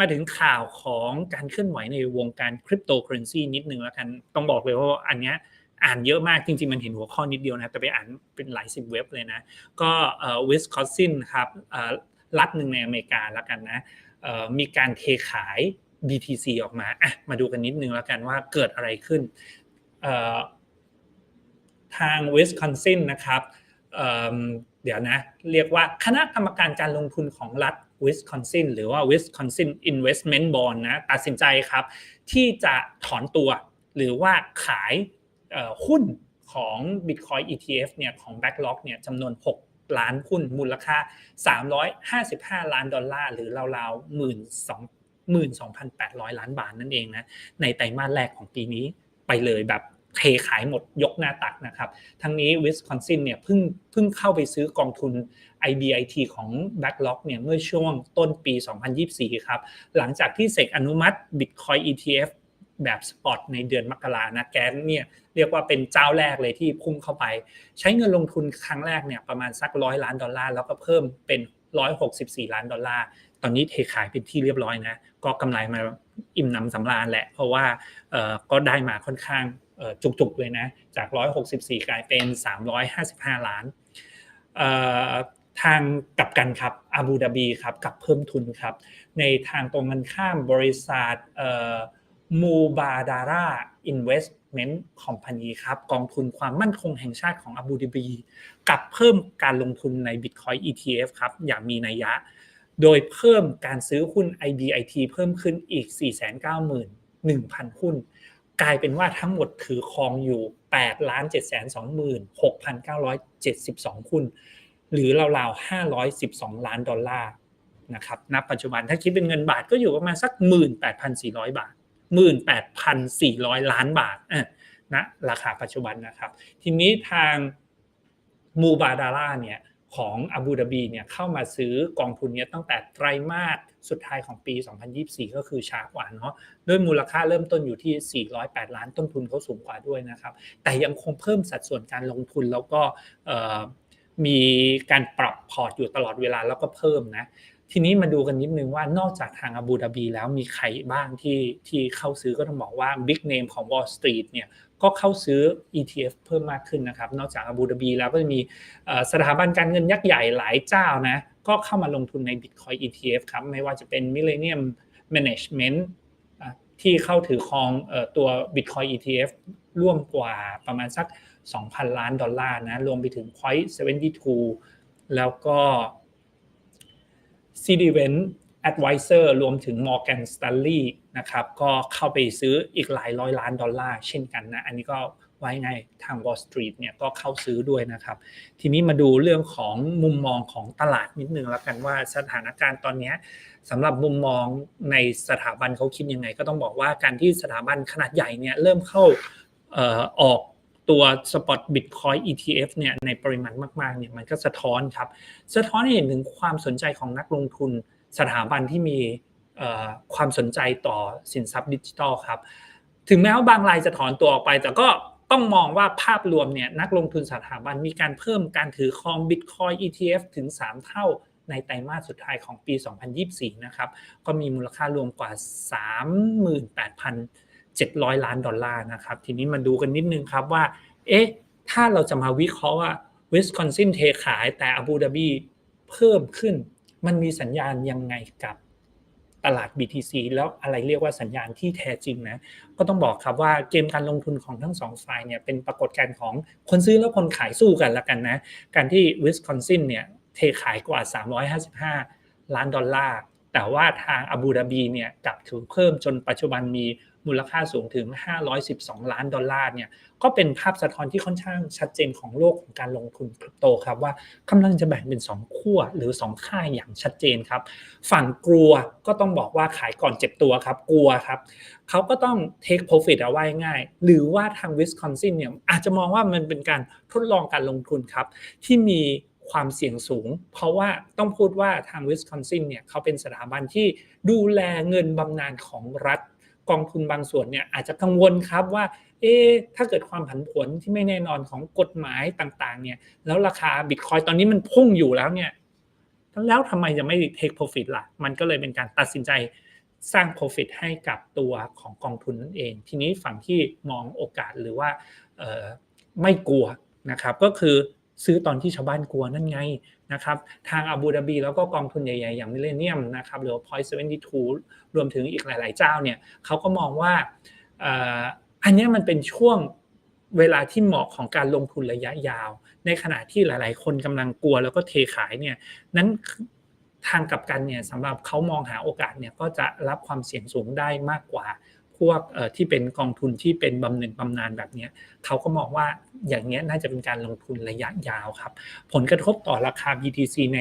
มาถึงข่าวของการเคลื่อนไหวในวงการคริปโตเคอเรนซีนิดนึงแล้วกันต้องบอกเลยว่าอันเนี้ยอ่านเยอะมากจริงๆ มันเห็นหัวข้อนิดเดียวนะ แต่ไปอ่านเป็นหลายสิบเว็บเลยนะ ก็วิสคอสซินครับรัฐหนึ่งในอเมริกาแล้วกันนะมีการเทขาย BTC ออกมาอะมาดูกันนิดนึงแล้วกันว่าเกิดอะไรขึ้น ทางวิสคอนซินนะครับเดี๋ยวนะ เรียกว่าคณะกรรมการการลงทุนของรัฐ วิสคอนซินหรือว่า Wisconsin Investment Board นะตัดสินใจครับ ที่จะถอนตัวหรือว่าขายหุ้นของ Bitcoin ETF เนี่ยของ Backlog เนี่ยจำนวน 6 ล้านหุ้นมูลค่า 355 ล้านดอลลาร์ หรือราวๆ 12,800 ล้านบาทนั่นเองนะในไตรมาสแรกของปีนี้ไปเลยแบบ เทขายหมดยกหน้าตักนะครับ ทั้งนี้วิสคอนซินเนี่ยเพิ่งเพิ่งเข้าไปซื้อกองทุน IBIT ของ Backlog เนี่ยเมื่อช่วงต้นปี 2024 ครับ หลังจากที่เสกอนุมัติ Bitcoin ETF แบบสปอตในเดือนมกรานะแกนเนี่ยเรียกว่าเป็นเจ้าแรกเลยที่พุ่งเข้าไป ใช้เงินลงทุนครั้งแรกเนี่ยประมาณสักร้อยล้านดอลลาร์แล้วก็เพิ่มเป็น 164 ล้านดอลลาร์ ตอนนี้เทขายเป็นที่เรียบร้อยนะ ก็กำไรมาอิ่มหนำสำราญแหละ เพราะว่าก็ได้มาค่อนข้าง จุกๆเลยนะ จาก 164 กลายเป็น 355 ล้านทางกลับกันครับอาบูดาบีครับกับเพิ่มทุนครับ ในทางตรงกันข้ามบริษัทมูบาดาร่าอินเวสท์เมนต์คอมพานีครับกองทุนความมั่นคงแห่งชาติของอาบูดาบีกับเพิ่มการลงทุนใน Bitcoin ETF ครับอย่างมีนัยยะ โดยเพิ่มการซื้อหุ้น IBIT เพิ่มขึ้นอีก 491,000 หุ้น กลายเป็นว่าทั้งหมดถือครองอยู่8 726,6,972หุ้นหรือราวๆ512 ล้านดอลลาร์นะครับณปัจจุบันถ้าคิดเป็นเงินบาทก็อยู่ประมาณสัก 18,400 บาท 18,400 ล้านบาทนะราคาปัจจุบันนะครับ ทีนี้ทางมูบาดาร่าเนี่ยของอาบูดาบีเนี่ยเข้ามาซื้อกองทุนนี้ตั้งแต่ไตรมาส สุดท้ายของปี 2024 ก็คือช้ากว่าเนาะด้วยมูลค่าเริ่มต้นอยู่ที่ 408 ล้านต้นทุนเขาสูงกว่าด้วยนะครับ แต่ยังคงเพิ่มสัดส่วนการลงทุนแล้วก็มีการปรับพอร์ตอยู่ตลอดเวลาแล้วก็เพิ่มนะทีนี้มาดูกันนิดนึงว่านอกจากทางอาบูดาบีแล้วมีใครบ้างที่ที่เข้าซื้อก็ต้องบอกว่าบิ๊กเนมของ Wall Street เนี่ยก็เข้าซื้อ ETF เพิ่มมากขึ้นนะครับ นอกจากอาบูดาบีแล้วก็จะมีสถาบันการเงินยักษ์ใหญ่หลายเจ้านะ ก็เข้ามาลงทุนใน Bitcoin ETF ครับ ไม่ว่าจะเป็น Millennium Management ที่เข้าถือครองตัว Bitcoin ETF ร่วมกว่าประมาณสัก 2,000 ล้านดอลลาร์นะ รวมไปถึง Point 72 แล้วก็ c d v e n Advisor รวมถึง Morgan Stanley นะครับ ก็เข้าไปซื้ออีกหลายร้อยล้านดอลลาร์เช่นกันนะ อันนี้ก็ ไว้ในทาง Wall Street เนี่ยก็เข้าซื้อด้วยนะครับ ทีนี้มาดูเรื่องของมุมมองของตลาดนิดนึงแล้วกันว่าสถานการณ์ตอนนี้สำหรับมุมมองในสถาบันเขาคิดยังไง ก็ต้องบอกว่าการที่สถาบันขนาดใหญ่เนี่ยเริ่มเข้าออกตัว Spot Bitcoin ETF เนี่ยในปริมาณมากๆเนี่ยมันก็สะท้อนครับ สะท้อนให้เห็นถึงความสนใจของนักลงทุนสถาบันที่มีความสนใจต่อสินทรัพย์ดิจิทัลครับ ถึงแม้ว่าบางรายจะถอนตัวออกไป แต่ก็ ต้องมองว่าภาพรวมเนี่ยนักลงทุนสถาบันมีการเพิ่มการถือครอง Bitcoin ETF ถึง 3 เท่าในไตรมาสสุดท้ายของปี 2024 นะครับ ก็มีมูลค่ารวมกว่า 38,700 ล้านดอลลาร์นะครับ ทีนี้มาดูกันนิดนึงครับว่า เอ๊ะ ถ้าเราจะมาวิเคราะห์ว่าวิสคอนซินเทขายแต่อาบูดาบีเพิ่มขึ้น มันมีสัญญาณยังไงกับ ลาด BTC แล้วอะไรเรียกว่าสัญญาณที่แท้จริงนะ ก็ต้องบอกครับว่าเกมการลงทุนของทั้งสองฝ่ายเนี่ยเป็นปรากฏการณ์ของคนซื้อและคนขายสู้กันละกันนะ การที่วิสคอนซินเนี่ยเทขายกว่า 355 ล้านดอลลาร์ แต่ว่าทางอาบูดาบีเนี่ยกลับถือเพิ่มจนปัจจุบันมี มูลค่าสูงถึง 512 ล้านดอลลาร์เนี่ยก็เป็นภาพสะท้อนที่ค่อนข้างชัดเจนของโลกของการลงทุนคริปโตครับว่ากำลังจะแบ่งเป็น 2 ขั้วหรือ 2 ค่ายอย่างชัดเจนครับ ฝั่งกลัวก็ต้องบอกว่าขายก่อนเจ็บตัวครับ กลัวครับเขาก็ต้อง take profit เอาไว้ง่าย หรือว่าทางวิสคอนซินเนี่ยอาจจะมองว่ามันเป็นการทดลองการลงทุนครับ ที่มีความเสี่ยงสูง เพราะว่าต้องพูดว่าทางวิสคอนซินเนี่ยเขาเป็นสถาบันที่ดูแลเงินบำนาญของรัฐ กองทุนบางส่วนเนี่ยอาจจะกังวลครับว่า เอ๊ถ้าเกิดความผันผวนที่ไม่แน่นอนของกฎหมายต่างๆ เนี่ย แล้วราคาบิตคอยตอนนี้มันพุ่งอยู่แล้วเนี่ย แล้วทำไมจะไม่ take profit ล่ะ มันก็เลยเป็นการตัดสินใจสร้าง profit ให้กับตัวของกองทุนนั่นเอง ทีนี้ฝั่งที่มองโอกาสหรือว่าไม่กลัวนะครับ ก็คือซื้อตอนที่ชาวบ้านกลัวนั่นไง นะครับทางอาบูดาบีแล้วก็กองทุนใหญ่ ๆ อย่างมิเลเนียมนะครับหรือ Point 72 รวมถึงอีกหลาย ๆ เจ้าเนี่ยเขาก็มองว่าอันนี้มันเป็นช่วงเวลาที่เหมาะของการลงทุนระยะยาว ในขณะที่หลาย ๆ คนกำลังกลัวแล้วก็เทขายเนี่ยนั้นทางกับกันเนี่ยสำหรับเขามองหาโอกาสเนี่ยก็จะรับความเสี่ยงสูงได้มากกว่า พวกที่เป็นกองทุนที่เป็นบำเหน็จบำนาญแบบนี้เขาก็มองว่าอย่างนี้น่าจะเป็นการลงทุนระยะยาวครับ ผลกระทบต่อราคา BTC ใน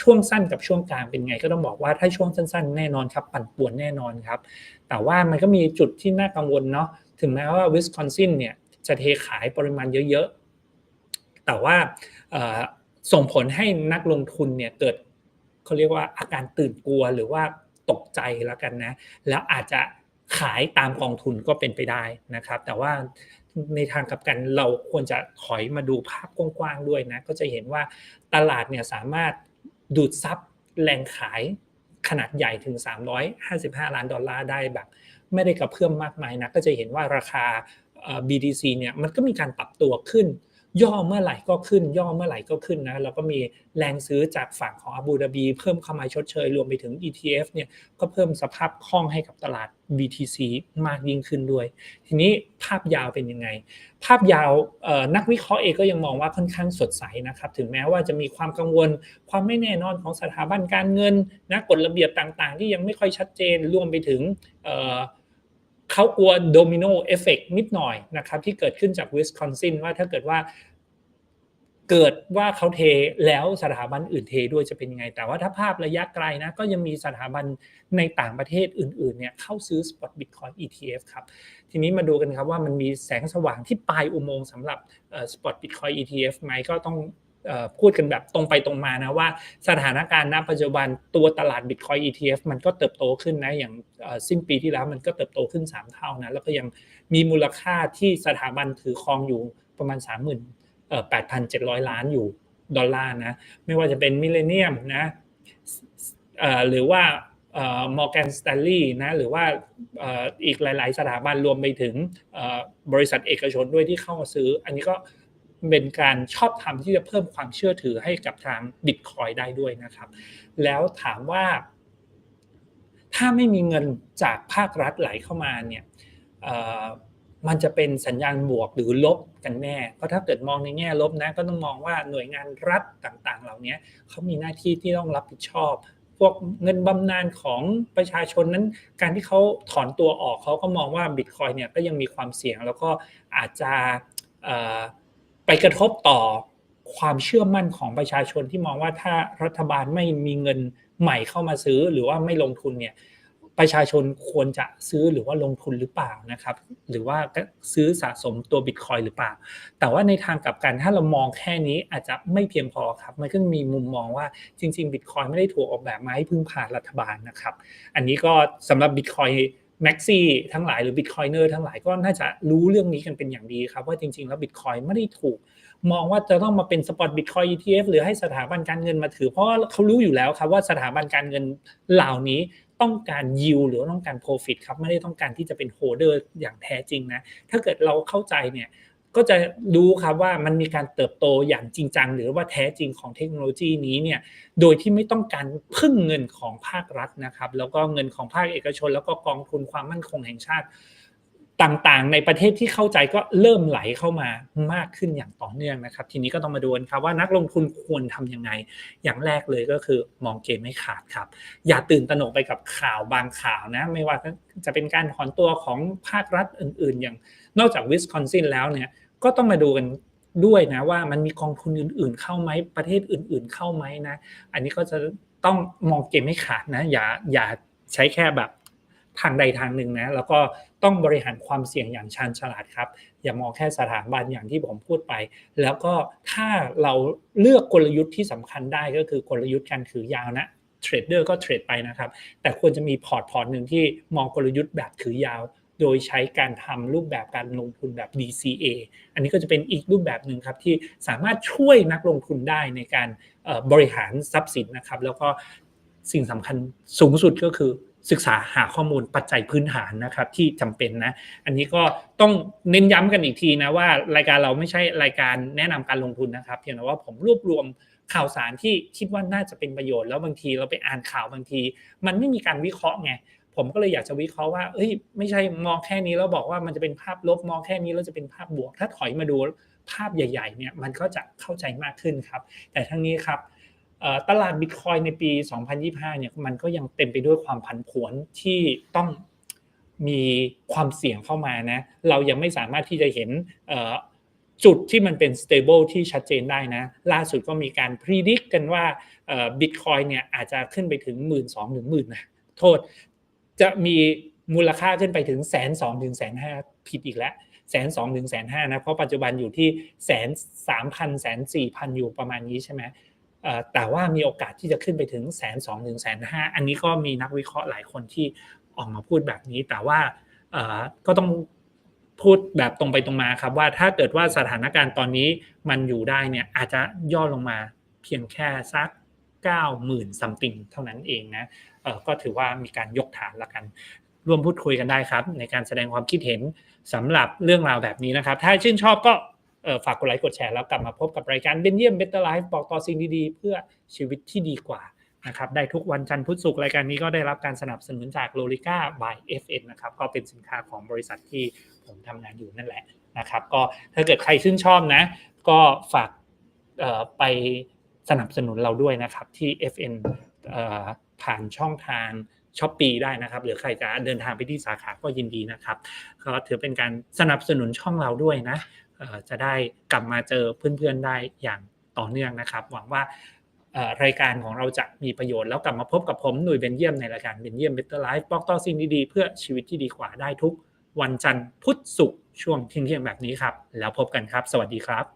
ช่วงสั้นกับช่วงกลางเป็นไง ก็ต้องบอกว่าถ้าช่วงสั้น ๆ แน่นอนครับปั่นป่วนแน่นอนครับ แต่ว่ามันก็มีจุดที่น่ากังวลเนาะถึงแม้ว่าวิสคอนซินเนี่ยจะเทขายปริมาณเยอะๆ แต่ว่าส่งผลให้นักลงทุนเนี่ยเกิดเขาเรียกว่าอาการตื่นกลัวหรือว่าตกใจแล้วกันนะ แล้วอาจจะ ขายตามกองทุนก็เป็นไปได้นะครับ แต่ว่าในทางกับกันเราควรจะถอยมาดูภาพกว้างๆด้วยนะก็จะเห็นว่าตลาดเนี่ยสามารถดูดซับแรงขายขนาดใหญ่ถึง 355 ล้านดอลลาร์ได้แบบ ไม่ได้กระเพื่อมมากมายนะก็จะเห็นว่าราคา BTC เนี่ยมันก็มีการปรับตัวขึ้น ย่อเมื่อไหร่ก็ขึ้น ย่อเมื่อไหร่ก็ขึ้นนะแล้วก็มีแรงซื้อจากฝั่งของอาบูดาบี เพิ่มเข้ามาชดเชย รวมไปถึง ETF เนี่ยก็เพิ่มสภาพคล่องให้กับตลาด BTC มากยิ่งขึ้นด้วย ทีนี้ภาพยาวเป็นยังไง ภาพยาวนักวิเคราะห์เองก็ยังมองว่าค่อนข้างสดใสนะครับถึงแม้ว่าจะมีความกังวล ความไม่แน่นอนของสถาบันการเงินนะกฎระเบียบต่างๆ ที่ยังไม่ค่อยชัดเจนรวมไปถึง เขากลัวโดมิโนเอฟเฟกนิดหน่อยนะครับที่เกิดขึ้นจากวิสคอนซินว่าถ้าเกิดว่าเกิดว่าเขาเทแล้วสถาบันอื่นเทด้วยจะเป็นยังไง แต่ว่าถ้าภาพระยะไกลนะก็ยังมีสถาบันในต่างประเทศอื่นๆเนี่ยเข้าซื้อ Spot Bitcoin ETF ครับ ทีนี้มาดูกันครับว่ามันมีแสงสว่างที่ปลายอุโมงค์สำหรับ Spot Bitcoin ETF ไหมก็ต้อง พูดกันแบบตรงไปตรงมานะว่าสถานการณ์ณปัจจุบันตัวตลาด Bitcoin ETF มันก็เติบโตขึ้นนะอย่างสิ้นปีที่แล้วมันก็เติบโตขึ้น 3 เท่านะแล้วก็ยังมีมูลค่าที่สถาบันถือครองอยู่ประมาณ 38,700 ล้านอยู่ดอลลาร์นะไม่ว่าจะเป็นมิเลเนียมนะหรือว่ามอร์แกนสแตนลีย์นะหรือว่าอีกหลาย ๆ สถาบันรวมไปถึงบริษัทเอกชนด้วยที่เข้ามาซื้อ อันนี้ก็ เป็นการชอบทำที่จะเพิ่มความเชื่อถือให้กับทางบิตคอยได้ด้วยนะครับ แล้วถามว่า ถ้าไม่มีเงินจากภาครัฐไหลเข้ามาเนี่ยมันจะเป็นสัญญาณบวกหรือลบกันแน่ เพราะถ้าเกิดมองในแง่ลบนะ ก็ต้องมองว่าหน่วยงานรัฐต่างๆ เหล่านี้เขามีหน้าที่ที่ต้องรับผิดชอบ พวกเงินบำนาญของประชาชนนั้น การที่เขาถอนตัวออกเขาก็มองว่าบิตคอยเนี่ยก็ยังมีความเสี่ยง แล้วก็อาจจะ ไปกระทบต่อความเชื่อมั่นของประชาชนที่มองว่าถ้ารัฐบาลไม่มีเงินใหม่เข้ามาซื้อหรือว่าไม่ลงทุนเนี่ยประชาชนควรจะซื้อหรือว่าลงทุนหรือเปล่านะครับ หรือว่าซื้อสะสมตัวบิตคอยหรือเปล่า แต่ว่าในทางกลับกันถ้าเรามองแค่นี้อาจจะไม่เพียงพอครับ มันก็มีมุมมองว่าจริงๆบิตคอยไม่ได้ถูกออกแบบมาให้พึ่งพารัฐบาลนะครับ อันนี้ก็สำหรับบิตคอย แม็กซี่ทั้งหลายหรือบิตคอยเนอร์ทั้งหลายก็น่าจะรู้เรื่องนี้กันเป็นอย่างดีครับ ว่าจริงๆ แล้วบิตคอยไม่ได้ถูก มองว่าจะต้องมาเป็นสปอตบิตคอย ETF หรือให้สถาบันการเงินมาถือ เพราะเขารู้อยู่แล้วครับว่าสถาบันการเงินเหล่านี้ต้องการยิวหรือต้องการโปรฟิตครับไม่ได้ต้องการที่จะเป็นโฮเดอร์อย่างแท้จริงนะถ้าเกิดเราเข้าใจเนี่ย ก็จะรู้ครับว่ามันมีการเติบโตอย่างจริงจัง หรือว่าแท้จริงของเทคโนโลยีนี้เนี่ยโดยที่ไม่ต้องการพึ่งเงินของภาครัฐนะครับ แล้วก็เงินของภาคเอกชน แล้วก็กองทุนความมั่นคงแห่งชาติต่างๆ ในประเทศที่เข้าใจก็เริ่มไหลเข้ามามากขึ้นอย่างต่อเนื่องนะครับ ทีนี้ก็ต้องมาดูนครับว่านักลงทุนควรทํำยังไง อย่างแรกเลยก็คือมองเกมไม่ขาดครับ อย่าตื่นตระหนกไปกับข่าวบางข่าวนะ ไม่ว่าจะเป็นการถอนตัวของภาครัฐอื่น ๆ อย่างนอกจากวิสคอนซินแล้วเนี่ย ก็ต้องมาดูกันด้วยนะว่ามันมีกองทุนอื่น ๆ เข้าไหมประเทศอื่น ๆ เข้าไหมนะ อันนี้ก็จะต้องมองเกมไม่ขาดนะ อย่าอย่าใช้แค่แบบทางใดทางหนึ่งนะ แล้วก็ต้องบริหารความเสี่ยงอย่างชาญฉลาดครับ อย่ามองแค่สถาบันอย่างที่ผมพูดไป แล้วก็ถ้าเราเลือกกลยุทธ์ที่สำคัญได้ก็คือกลยุทธ์การถือยาวนะเทรดเดอร์ก็เทรดไปนะครับ แต่ควรจะมีพอร์ตพอร์ตหนึ่งที่มองกลยุทธ์แบบถือยาว โดยใช้การทำรูปแบบการลงทุนแบบ DCA อันนี้ก็จะเป็นอีกรูปแบบหนึ่งครับที่สามารถช่วยนักลงทุนได้ในการบริหารทรัพย์สินนะครับ แล้วก็สิ่งสำคัญสูงสุดก็คือศึกษาหาข้อมูลปัจจัยพื้นฐานนะครับที่จำเป็นนะ อันนี้ก็ต้องเน้นย้ำกันอีกทีนะว่ารายการเราไม่ใช่รายการแนะนำการลงทุนนะครับ เพียงแต่ว่าผมรวบรวมข่าวสารที่คิดว่าน่าจะเป็นประโยชน์แล้วบางทีเราไปอ่านข่าวบางที มันไม่มีการวิเคราะห์ไง ผมก็เลยอยากจะวิเคราะห์ว่าเอ้ยไม่ใช่มองแค่นี้แล้วบอกว่ามันจะเป็นภาพลบมองแค่นี้แล้วจะเป็นภาพบวก ถ้าถอยมาดูภาพใหญ่ๆเนี่ยมันก็จะเข้าใจมากขึ้นครับ แต่ทั้งนี้ครับตลาดบิตคอยในปี 2025 เนี่ยมันก็ยังเต็มไปด้วยความผันผวนที่ต้องมีความเสี่ยงเข้ามานะ เรายังไม่สามารถที่จะเห็นจุดที่มันเป็น stable ที่ชัดเจนได้นะ ล่าสุดก็มีการ predict กันว่าบิตคอยเนี่ยอาจจะขึ้นไปถึง 1 2ื่นสองถึงหมื่นนะโทษ จะมีมูลค่าขึ้นไปถึงแสนสองถึงแสนห้าผิดอีกแล้วแสนสองถึงแสนห้านะเพราะปัจจุบันอยู่ที่แสนสามพันแสนสี่พันอยู่ประมาณนี้ใช่ไหมแต่ว่ามีโอกาสที่จะขึ้นไปถึงแสนสองถึงแสนห้าอันนี้ก็มีนักวิเคราะห์หลายคนที่ออกมาพูดแบบนี้ แต่ว่าก็ต้องพูดแบบตรงไปตรงมาครับว่าถ้าเกิดว่าสถานการณ์ตอนนี้มันอยู่ได้เนี่ยอาจจะย่อลงมาเพียงแค่สัก90,000ซัมติงเท่านั้นเองนะ ก็ถือว่ามีการยกฐานละกัน ร่วมพูดคุยกันได้ครับ ในการแสดงความคิดเห็นสำหรับเรื่องราวแบบนี้นะครับ ถ้าชื่นชอบก็ฝากกดไลค์กดแชร์แล้วกลับมาพบกับรายการเบนเยี่ยมเบตเตอร์ไลฟ์บอกต่อสิ่งดีๆ เพื่อชีวิตที่ดีกว่านะครับได้ทุกวันจันทร์พุธศุกร์รายการนี้ก็ได้รับการสนับสนุนจากโลลิก้า by FN นนะครับก็เป็นสินค้าของบริษัทที่ผมทำงานอยู่นั่นแหละนะครับก็ถ้าเกิดใครชื่นชอบนะ ก็ฝากไปสนับสนุนเราด้วยนะครับที่ FN ผ่านช่องทางช้อปปีได้นะครับหรือใครจะเดินทางไปที่สาขาก็ยินดีนะครับก็ถือเป็นการสนับสนุนช่องเราด้วยนะจะได้กลับมาเจอเพื่อนๆได้อย่างต่อเนื่องนะครับ หวังว่ารายการของเราจะมีประโยชน์แล้วกลับมาพบกับผมหนุ่ยเบนเยี่ยมในรายการเบนเยี่ยมเบตเตอร์ไลฟ์บอกต่อสิ่งดีๆ เพื่อชีวิตที่ดีกว่าได้ทุกวันจันทร์พุธศุกร์ช่วงเที่ยงๆแบบนี้ครับ แล้วพบกันครับ สวัสดีครับ